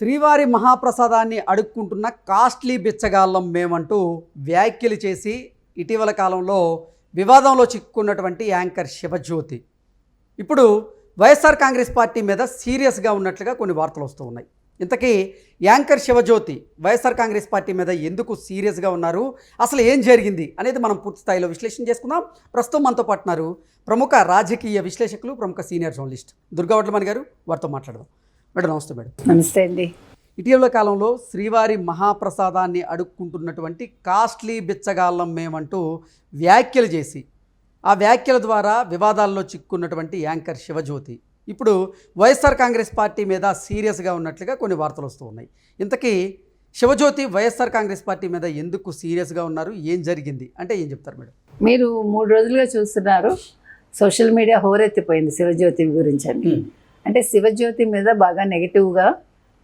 శ్రీవారి మహాప్రసాదాన్ని అడుక్కుంటున్న కాస్ట్లీ బిచ్చగాళ్ళం మేమంటూ వ్యాఖ్యలు చేసి ఇటీవల కాలంలో వివాదంలో చిక్కుకున్నటువంటి యాంకర్ శివజ్యోతి. ఇప్పుడు వైఎస్ఆర్ కాంగ్రెస్ పార్టీ మీద సీరియస్గా ఉన్నట్లుగా కొన్ని వార్తలు వస్తూ ఉన్నాయి. ఇంతకీ anchor Shivajyothi YSR Congress party మీద ఎందుకు సీరియస్గా ఉన్నారు? అసలు ఏం జరిగింది? అనేది మనం పూర్తి స్థాయిలో విశ్లేషణ చేసుకుందాం. ప్రస్తుతం మనతో పాటున్నారు ప్రముఖ రాజకీయ విశ్లేషకులు ప్రముఖ సీనియర్ జర్నలిస్ట్ దుర్గావడ్లమణి గారు. వారితో మాట్లాడదాం. మేడం నమస్తే మేడం. నమస్తే అండి. ఇటీవల కాలంలో శ్రీవారి మహాప్రసాదాన్ని అడుక్కుంటున్నటువంటి కాస్ట్లీ బిచ్చగాళ్ళం మేమంటూ వ్యాఖ్యలు చేసి ఆ వ్యాఖ్యల ద్వారా వివాదాల్లో చిక్కున్నటువంటి యాంకర్ శివజ్యోతి. ఇప్పుడు వైఎస్ఆర్ కాంగ్రెస్ పార్టీ మీద సీరియస్గా ఉన్నట్లుగా కొన్ని వార్తలు వస్తూ ఉన్నాయి. ఇంతకీ శివజ్యోతి వైఎస్ఆర్ కాంగ్రెస్ పార్టీ మీద ఎందుకు సీరియస్గా ఉన్నారు? ఏం జరిగింది? అంటే ఏం చెప్తారు మేడం? మీరు మూడు రోజులుగా చూస్తున్నారు. సోషల్ మీడియా హోరెత్తిపోయింది శివజ్యోతి గురించి అని అంటే శివజ్యోతి మీద బాగా నెగిటివ్గా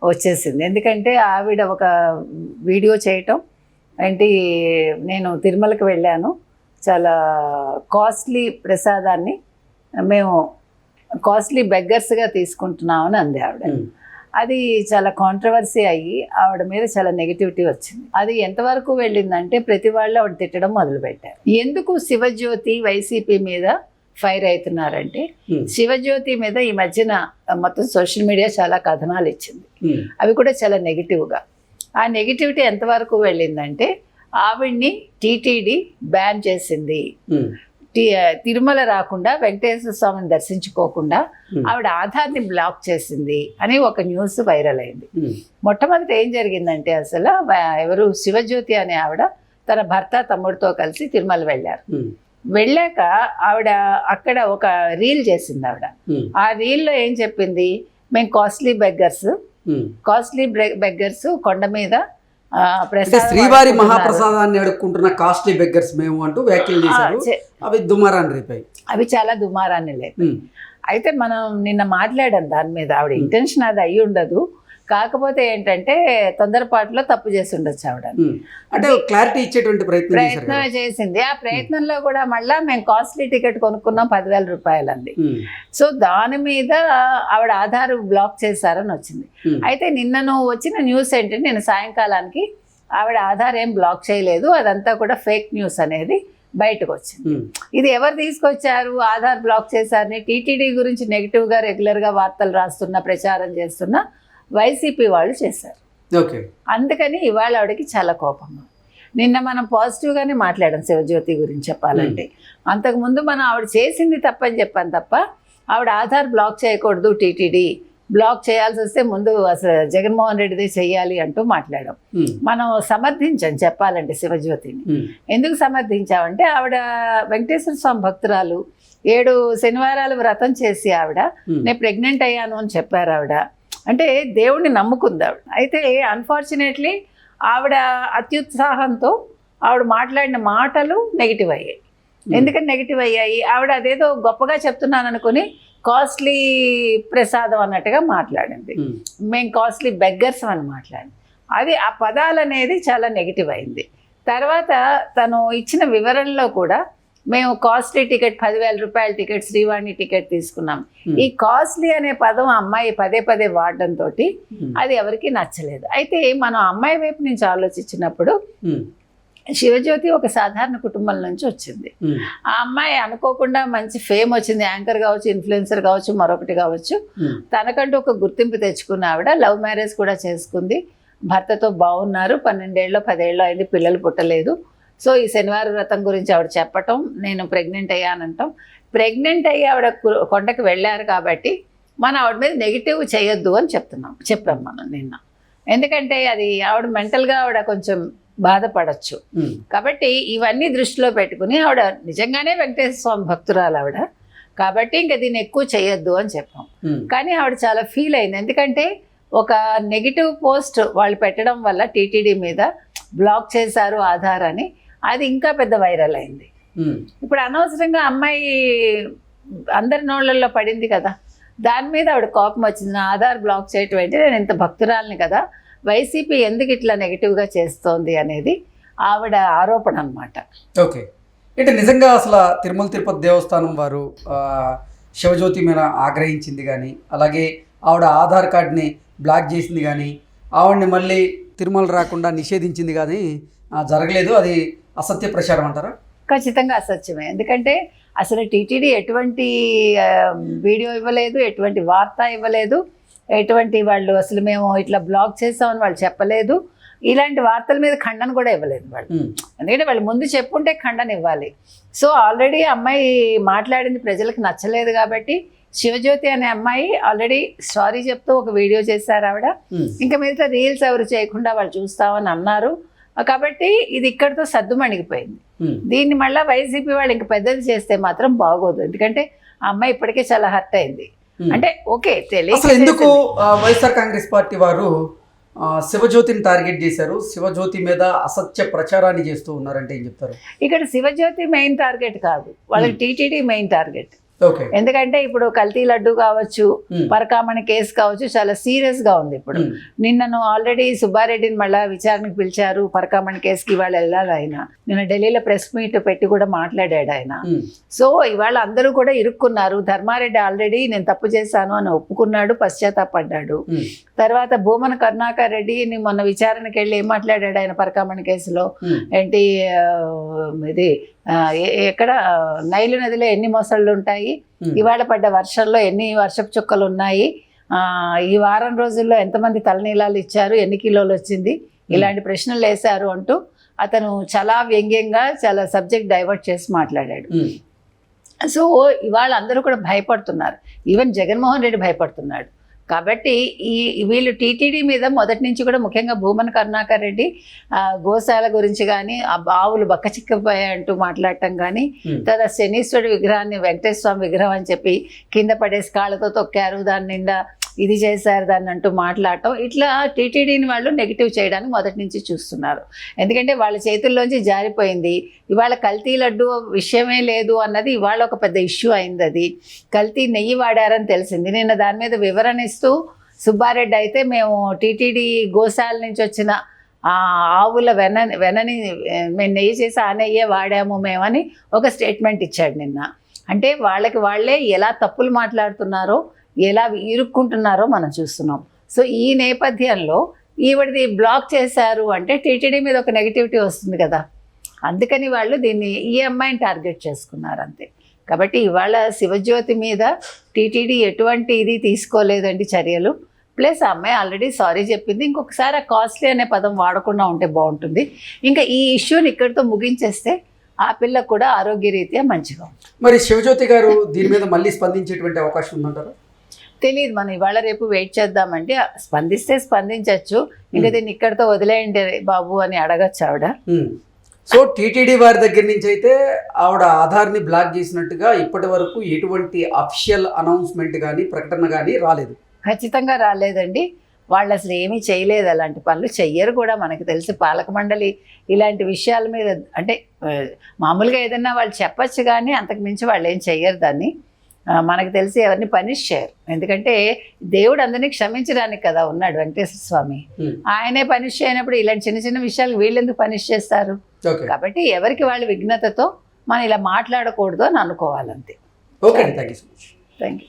వచ్చేసింది. ఎందుకంటే ఆవిడ ఒక వీడియో చేయటం ఏంటి నేను తిరుమలకి వెళ్ళాను. చాలా కాస్ట్లీ ప్రసాదాన్ని మేము కాస్ట్లీ బెగ్గర్స్గా తీసుకుంటున్నామని అంది ఆవిడ. అది చాలా కాంట్రవర్సీ అయ్యి ఆవిడ మీద చాలా నెగిటివిటీ వచ్చింది. అది ఎంతవరకు వెళ్ళిందంటే ప్రతి వాళ్ళు ఆవిడ తిట్టడం మొదలుపెట్టారు. ఎందుకు శివజ్యోతి వైసీపీ మీద ఫైర్ అవుతున్నారంటే శివజ్యోతి మీద ఈ మధ్యన మొత్తం సోషల్ మీడియా చాలా కథనాలు ఇచ్చింది. అవి కూడా చాలా నెగిటివ్గా. ఆ నెగిటివిటీ ఎంతవరకు వెళ్ళిందంటే ఆవిడ్ని టీటీడీ బ్యాన్ చేసింది. టి- తిరుమల రాకుండా వెంకటేశ్వర స్వామిని దర్శించుకోకుండా ఆవిడ ఆధార్ని బ్లాక్ చేసింది అని ఒక న్యూస్ వైరల్ అయింది. మొట్టమొదట ఏం జరిగిందంటే అసలు ఎవరు శివజ్యోతి అనే ఆవిడ తన భర్త తమ్ముడితో కలిసి తిరుమల వెళ్ళారు. వెళ్ళాక ఆవిడ అక్కడ ఒక రీల్ చేసింది ఆవిడ. ఆ రీల్లో ఏం చెప్పింది? మేము కాస్ట్లీ బెగ్గర్స్. కాస్ట్లీ బెగ్గర్స్ కొండ మీద శ్రీవారి. మహాప్రసాదాన్ని అడుక్కుంటున్న కాస్ట్లీ బెగ్గర్స్ మేము అంటూ వ్యాఖ్యలు చేశారు. అవి దుమారాన్ని రేపాయి. అవి చాలా దుమారాన్ని లేదు అయితే మనం నిన్న మాట్లాడాం దాని మీద. ఆవిడ ఇంటెన్షన్ అది అయి ఉండదు కాకపోతే ఏంటంటే తొందరపాటులో తప్పు చేసి ఉండొచ్చు ఆవిడ. అంటే క్లారిటీ ఇచ్చేటువంటి ప్రయత్నం. చేసింది ఆ ప్రయత్నంలో కూడా మళ్ళా మేము కాస్ట్లీ టికెట్ కొనుక్కున్నాం పదివేల రూపాయలు అంది ఉమ్. సో దాని మీద ఆవిడ ఆధార్ బ్లాక్ చేశారని వచ్చింది. అయితే నిన్న నువ్వు వచ్చిన న్యూస్ ఏంటంటే నేను సాయంకాలానికి ఆవిడ ఆధార్ ఏం బ్లాక్ చేయలేదు అదంతా కూడా ఫేక్ న్యూస్ అనేది బయటకు వచ్చింది. ఇది ఎవరు తీసుకొచ్చారు ఆధార్ బ్లాక్ చేశారని టీటీడీ గురించి నెగిటివ్గా రెగ్యులర్గా వార్తలు రాస్తున్న ప్రచారం చేస్తున్న వైసీపీ వాళ్ళు చేశారు. ఓకే. అందుకని ఇవాళ ఆవిడకి చాలా కోపం. నిన్న మనం పాజిటివ్గానే మాట్లాడాం శివజ్యోతి గురించి చెప్పాలంటే. అంతకుముందు మనం ఆవిడ చేసింది తప్పని చెప్పాను తప్ప ఆవిడ ఆధార్ బ్లాక్ చేయకూడదు టీటీడీ. బ్లాక్ చేయాల్సి వస్తే ముందు అసలు జగన్మోహన్ రెడ్డిది చెయ్యాలి అంటూ మాట్లాడాం. మనం సమర్థించాం చెప్పాలంటే శివజ్యోతిని. ఎందుకు సమర్థించామంటే ఆవిడ వెంకటేశ్వర స్వామి భక్తురాలు. ఏడు శనివారాలు వ్రతం చేసి ఆవిడ. నేను ప్రెగ్నెంట్ అయ్యాను అని చెప్పారు ఆవిడ. అంటే దేవుణ్ణి నమ్ముకుంది ఆవిడ. అయితే అన్ఫార్చునేట్లీ ఆవిడ అత్యుత్సాహంతో ఆవిడ మాట్లాడిన మాటలు నెగిటివ్ అయ్యాయి. ఎందుకని నెగిటివ్ అయ్యాయి? ఆవిడ అదేదో గొప్పగా చెప్తున్నాను అనుకుని కాస్ట్లీ ప్రసాదం అన్నట్టుగా మాట్లాడింది. ఉమ్. మేము కాస్ట్లీ బెగ్గర్స్ అని మాట్లాడి అది ఆ పదాలు అనేది చాలా నెగిటివ్ అయింది. తర్వాత తను ఇచ్చిన వివరణలో కూడా మేము కాస్ట్లీ టికెట్ పదివేల రూపాయల టికెట్ శ్రీవాణి టికెట్ తీసుకున్నాం Hmm. ఈ కాస్ట్లీ అనే పదం అమ్మాయి పదే పదే వాడడంతో ఉమ్. అది ఎవరికి నచ్చలేదు అయితే మనం అమ్మాయి వైపు నుంచి ఆలోచించినప్పుడు ఉమ్. శివజ్యోతి ఒక సాధారణ కుటుంబం నుంచి వచ్చింది. ఆ అమ్మాయి అనుకోకుండా మంచి ఫేమ్ వచ్చింది యాంకర్ కావచ్చు ఇన్ఫ్లుయెన్సర్ కావచ్చు మరొకటి కావచ్చు. తనకంటూ ఒక గుర్తింపు తెచ్చుకున్న ఆవిడ లవ్ మ్యారేజ్ కూడా చేసుకుంది భర్తతో బాగున్నారు పన్నెండేళ్ళు పదేళ్ళు అయింది పిల్లలు పుట్టలేదు సో ఈ శనివారం వ్రతం గురించి ఆవిడ చెప్పటం నేను ప్రెగ్నెంట్ అయ్యానంటాం. ప్రెగ్నెంట్ అయ్యి ఆవిడ కొండకు వెళ్ళారు కాబట్టి మనం ఆవిడ మీద నెగిటివ్ చేయొద్దు అని చెప్తున్నాం చెప్పాం మనం నిన్న. ఎందుకంటే అది ఆవిడ మెంటల్గా ఆవిడ కొంచెం బాధపడచ్చు. కాబట్టి ఇవన్నీ దృష్టిలో పెట్టుకుని ఆవిడ నిజంగానే వెంకటేశ్వర స్వామి భక్తురాలు ఆవిడ. కాబట్టి ఇంకా దీన్ని ఎక్కువ చేయొద్దు అని చెప్పాం. కానీ ఆవిడ చాలా ఫీల్ అయింది. ఎందుకంటే ఒక నెగిటివ్ పోస్ట్ వాళ్ళు పెట్టడం వల్ల టీటీడీ మీద బ్లాక్ చేశారు ఆధార్ అని. అది ఇంకా పెద్ద వైరల్ అయింది. ఇప్పుడు అనవసరంగా అమ్మాయి అందరి నోళ్ళల్లో పడింది కదా దాని మీద ఆవిడ కోపం వచ్చింది నా ఆధార్ బ్లాక్ చేయటం ఏంటి నేను ఇంత భక్తురాలని కదా వైసీపీ ఎందుకు ఇట్లా నెగిటివ్గా చేస్తోంది అనేది ఆవిడ ఆరోపణ అనమాట ఓకే. అంటే నిజంగా అసలు తిరుమల తిరుపతి దేవస్థానం వారు శివజ్యోతి మీద ఆగ్రహించింది కానీ అలాగే ఆవిడ ఆధార్ కార్డ్ని బ్లాక్ చేసింది కానీ ఆవిడ్ని మళ్ళీ తిరుమల రాకుండా నిషేధించింది కానీ జరగలేదు. అది అసత్య ప్రచారం అంటారా? ఖచ్చితంగా అసత్యమే. ఎందుకంటే అసలు టీటీడీ ఎటువంటి వీడియో ఇవ్వలేదు ఎటువంటి వార్త ఇవ్వలేదు ఎటువంటి వాళ్ళు అసలు మేము ఇట్లా బ్లాక్ చేసామని వాళ్ళు చెప్పలేదు. ఇలాంటి వార్తల మీద ఖండన కూడా ఇవ్వలేదు వాళ్ళు. ఎందుకంటే వాళ్ళు ముందు చెప్పుంటే ఖండన ఇవ్వాలి. సో ఆల్రెడీ అమ్మాయి మాట్లాడింది ప్రజలకు నచ్చలేదు కాబట్టి శివజ్యోతి అనే అమ్మాయి ఆల్రెడీ సారీ చెప్తూ ఒక వీడియో చేశారు ఆవిడ. ఉమ్, ఇంకా మిగతా రీల్స్ ఎవరు చేయకుండా వాళ్ళు చూస్తామని అన్నారు. కాబట్టి ఇది ఇక్కడితో సద్దుమణిగిపోయింది ఉమ్. దీన్ని మళ్ళీ వైసీపీ వాళ్ళు ఇంక పెద్దది చేస్తే మాత్రం బాగోదు. ఎందుకంటే ఆ అమ్మాయి ఇప్పటికే చాలా హర్ట్ అయింది. Hmm. అంటే ఓకే అసలు ఎందుకు వైఎస్ఆర్ కాంగ్రెస్ పార్టీ వారు శివజ్యోతిని టార్గెట్ చేశారు? శివజ్యోతి మీద అసత్య ప్రచారాన్ని చేస్తూ ఉన్నారంటే ఏం చెప్తారు? ఇక్కడ శివజ్యోతి మెయిన్ టార్గెట్ కాదు. వాళ్ళకి టీటీడీ మెయిన్ టార్గెట్ ఎందుకంటే ఇప్పుడు కల్తీ లడ్డు కావచ్చు. పరకామణి కేసు కావచ్చు చాలా సీరియస్గా ఉంది ఇప్పుడు. నిన్నను ఆల్రెడీ సుబ్బారెడ్డిని మళ్ళా విచారణకు పిలిచారు పరకామణి కేసుకి ఇవాళ వెళ్ళాలి ఆయన. నిన్న ఢిల్లీలో ప్రెస్ మీట్ పెట్టి కూడా మాట్లాడాడు ఆయన. సో ఇవాళ అందరూ కూడా ఇరుక్కున్నారు. ధర్మారెడ్డి ఆల్రెడీ నేను తప్పు చేశాను అని ఒప్పుకున్నాడు పశ్చాత్తాపడ్డాడు. తర్వాత భూమన కరుణాకర్ రెడ్డిని మొన్న విచారణకి వెళ్ళి ఏం మాట్లాడాడు ఆయన పరకామణి కేసులో? ఏంటి ఇది ఎక్కడ నైలు నదిలో ఎన్ని మొసళ్ళు ఉంటాయి. ఇవాళ పడ్డ వర్షంలో ఎన్ని వర్షపు చుక్కలు ఉన్నాయి? ఈ వారం రోజుల్లో ఎంతమంది తలనీలాలు ఇచ్చారు? ఎన్ని కిలోలు వచ్చింది? ఇలాంటి ప్రశ్నలు వేశారు అంటూ అతను చాలా వ్యంగ్యంగా చాలా సబ్జెక్ట్ డైవర్ట్ చేసి మాట్లాడాడు. సో ఇవాళ అందరూ కూడా భయపడుతున్నారు. ఈవెన్ జగన్మోహన్ రెడ్డి భయపడుతున్నాడు. కాబట్టి ఈ వీళ్ళు టీటీడీ మీద మొదటి నుంచి కూడా ముఖ్యంగా భూమన్ కరుణాకర్ రెడ్డి గోశాల గురించి కానీ ఆ బావులు బక్కచిక్కిపోయాయి అంటూ మాట్లాడటం కానీ. తర్వాత శనీశ్వరుడి విగ్రహాన్ని వెంకటేశ్వర స్వామి విగ్రహం అని చెప్పి కింద పడేసి కాళ్ళతో తొక్కారు దాని నిండా ఇది చేశారు దాన్ని అంటూ మాట్లాడటం. ఇట్లా టీటీడీని వాళ్ళు నెగిటివ్ చేయడానికి మొదటి నుంచి చూస్తున్నారు. ఎందుకంటే వాళ్ళ చేతుల్లోంచి జారిపోయింది. ఇవాళ కల్తీ లడ్డు విషయమే లేదు అన్నది ఇవాళ ఒక పెద్ద ఇష్యూ అయింది అది. కల్తీ నెయ్యి వాడారని తెలిసింది. నిన్న దాని మీద వివరణ ఇస్తూ సుబ్బారెడ్డి అయితే మేము టీటీడీ గోశాల నుంచి వచ్చిన ఆ ఆవుల వెన వెనని మేము నెయ్యి చేసి ఆ నెయ్యే వాడాము మేమని ఒక స్టేట్మెంట్ ఇచ్చాడు నిన్న. అంటే వాళ్ళకి వాళ్ళే ఎలా తప్పులు మాట్లాడుతున్నారో ఎలా ఇరుక్కుంటున్నారో మనం చూస్తున్నాం. సో ఈ నేపథ్యంలో ఈవిడది బ్లాక్ చేశారు అంటే టీటీడీ మీద ఒక నెగిటివిటీ వస్తుంది కదా. అందుకని వాళ్ళు దీన్ని ఈ అమ్మాయిని టార్గెట్ చేసుకున్నారు అంతే. కాబట్టి ఇవాళ శివజ్యోతి మీద టీటీడీ ఎటువంటి ఇది తీసుకోలేదండి చర్యలు. ప్లస్ ఆ అమ్మాయి ఆల్రెడీ సారీ చెప్పింది. ఇంకొకసారి ఆ కాస్ట్లీ అనే పదం వాడకుండా ఉంటే బాగుంటుంది. ఇంకా ఈ ఇష్యూని ఇక్కడితో ముగించేస్తే ఆ పిల్ల కూడా ఆరోగ్యరీత్యా మంచిగా మరి శివజ్యోతి గారు దీని మీద మళ్ళీ స్పందించేటువంటి అవకాశం ఉందంటారా? తెలియదు మనం ఇవాళ రేపు వెయిట్ చేద్దామంటే స్పందిస్తే స్పందించవచ్చు ఇంకా దీన్ని ఇక్కడితో వదిలేయండి బాబు అని అడగచ్చు ఆవిడ. సో టీటీడీ వారి దగ్గర నుంచి అయితే ఆవిడ ఆధార్ని బ్లాక్ చేసినట్టుగా ఇప్పటి వరకు ఎటువంటి అఫిషియల్ అనౌన్స్మెంట్ కానీ ప్రకటన కానీ రాలేదు. ఖచ్చితంగా రాలేదండి. వాళ్ళు అసలు ఏమీ చేయలేదు అలాంటి పనులు. చెయ్యరు కూడా మనకి తెలిసి. పాలక మండలి ఇలాంటి విషయాల మీద అంటే మామూలుగా ఏదన్నా వాళ్ళు చెప్పచ్చు కానీ అంతకు మించి వాళ్ళు ఏం చెయ్యరు దాన్ని. మనకు తెలిసి ఎవరిని పనిష్ చేయరు. ఎందుకంటే దేవుడు అందరినీ క్షమించడానికి కదా ఉన్నాడు వెంకటేశ్వర స్వామి. ఉమ్. ఆయనే పనిష్ చేయనప్పుడు ఇలాంటి చిన్న చిన్న విషయాలు వీళ్ళు ఎందుకు పనిష్ చేస్తారు? కాబట్టి ఎవరికి వాళ్ళు విఘ్నతతో మనం ఇలా మాట్లాడకూడదు అని అనుకోవాలంతే. Okay thank you so much thank you